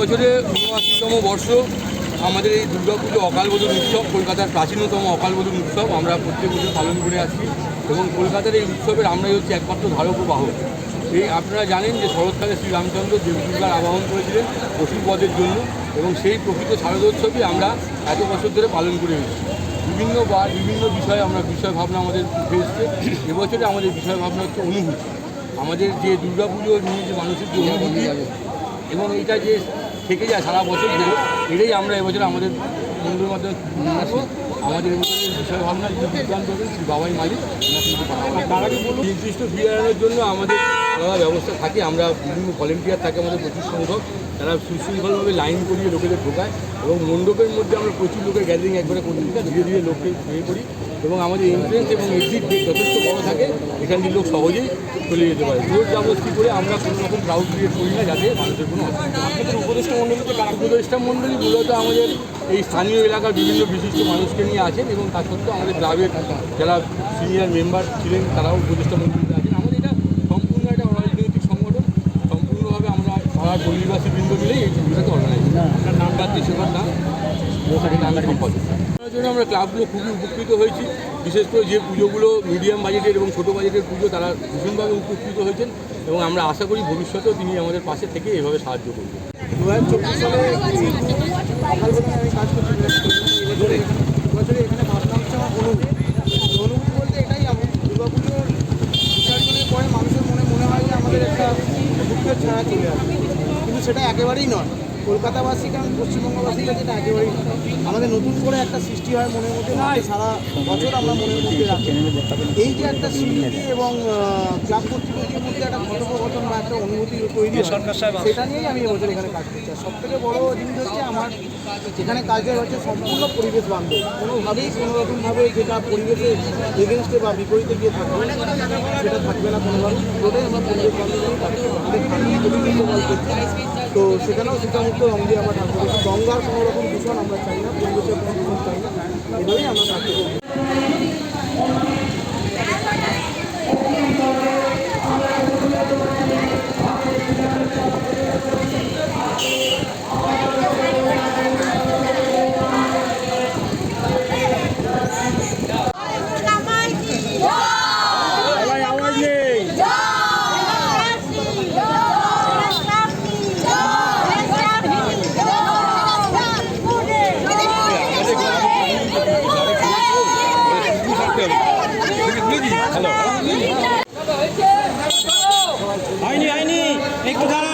এবছরে উনআশিতম বর্ষ আমাদের এই দুর্গাপুজো অকালবোধন উৎসব, কলকাতার প্রাচীনতম অকালবোধন উৎসব। আমরা প্রত্যেক বছর পালন করে আসছি এবং কলকাতার এই উৎসবের আমরাই হচ্ছে একমাত্র ধারক ও বাহক এই আপনারা জানেন যে শরৎকালে শ্রীরামচন্দ্র দেবী দুর্গার আবাহন করেছিলেন পশুপদের জন্য এবং সেই প্রকৃত শারদোৎসবই আমরা এত বছর ধরে পালন করে এসেছি। বিভিন্ন বা বিভিন্ন বিষয়ে আমরা বিষয় ভাবনা আমাদের উঠে এসছে। এবছরে আমাদের বিষয় ভাবনা হচ্ছে অনুভূতি। আমাদের যে দুর্গাপুজো নিয়ে যে মানুষের যে অনুভূতি এবং এইটা যে থেকে যায় সারা বছর ধরে। এটাই আমরা এবছর আমাদের বন্ধুর মাধ্যমে আসব আমাদের এবছরের বিষয় ভাবনা বিজ্ঞান করবেন শ্রী বাবাই মালিক তারা কি বলুন। নির্দিষ্ট ফি এড়ানোর জন্য আমাদের আলাদা ব্যবস্থা থাকে। আমরা বিভিন্ন ভলেন্টিয়ার থাকে আমাদের প্রচুর সংখ্যক। তারা সুশৃঙ্খলভাবে লাইন করিয়ে লোকেদের ঢোকায় এবং মণ্ডপের মধ্যে আমরা প্রচুর লোকের গ্যাদারিং একবারে করি। ধীরে ধীরে লোককে ইয়ে করি এবং আমাদের এন্ট্রেন্স এবং এক্সিট যথেষ্ট বড় থাকে। এখান দিয়ে লোক সহজেই চলে যেতে পারে। জোর জাবস্তি করে আমরা কোনো রকম ক্রাউড ক্রিয়েট করি না যাতে মানুষের কোনো অসুবিধা হয় না। আপনাদের উপদেষ্টা মণ্ডলীতে কারা উপদেষ্টা মণ্ডলী মূলত আমাদের এই স্থানীয় এলাকার বিভিন্ন বিশিষ্ট মানুষকে নিয়ে আছেন এবং তা সত্ত্বেও আমাদের ক্লাবের যারা সিনিয়র মেম্বার ছিলেন তারাও উপদেষ্টা মণ্ডলীতে আছেন। আমাদের এটা সম্পূর্ণ একটা রাজনৈতিক সংগঠন। সম্পূর্ণভাবে আমরা পাড়ার পল্লীবাসী বৃন্দ মিলেই এই টুর্নামেন্টটাকে অর্গানাইজ আপনার নামটা দেশের নাম? সেখানে আমি সম্পাদক। জন্য আমরা ক্লাবগুলো খুবই উপকৃত হয়েছি। বিশেষ করে যে পুজোগুলো মিডিয়াম বাজেটের এবং ছোটো বাজেটের পুজো তারা ভীষণভাবে উপকৃত হয়েছেন এবং আমরা আশা করি ভবিষ্যতেও তিনি আমাদের পাশে থেকে এভাবে সাহায্য করবেন। দু হাজার চব্বিশ সালে সকালবেলা আমি কাজ এখানে ভাবনা হচ্ছে আমার অনুভূতি অনুভূতি বলতে এটাই আমার দুর্গাপুজোর বিসর্জনের পরে মানুষের মনে মনে হয় যে আমাদের একটা দুঃখের ছায়া চলে আসে কিন্তু সেটা একেবারেই নয়। কলকাতাবাসী কারণ পশ্চিমবঙ্গবাসীর কাছে এটা একেবারেই আমাদের নতুন করে একটা সৃষ্টি হয় মনের মধ্যে সারা বছর আমরা মনের মধ্যে রাখি। এই যে একটা স্মৃতি এবং ক্লাব কর্তৃপক্ষের মধ্যে একটা কথোপকথন বা একটা অনুভূতি তৈরি সেটা নিয়েই আমি এবছর এখানে কাজ করছি। আর সব থেকে বড় জিনিস হচ্ছে আমার এখানে কাজের হচ্ছে সম্পূর্ণ পরিবেশ বান্ধব। কোনোভাবেই কোনো রকমভাবে যেটা পরিবেশে এগেনস্টে বা বিপরীতে গিয়ে থাকবে সেটা থাকবে না কোনোভাবেই ওটাই আমরা পরিবেশ বান্ধব। আমাদের তো সেখানেও সীতামুক্ত রং দিয়ে আমরা ঠাকুর করছি গঙ্গার কোনো রকম দূষণ আমরা চাই না, পরিবেশের কোনো দূষণ চাই না, এভাবেই আমরা কাজ হ্যালো। আইনি আইনি একটু দাঁড়া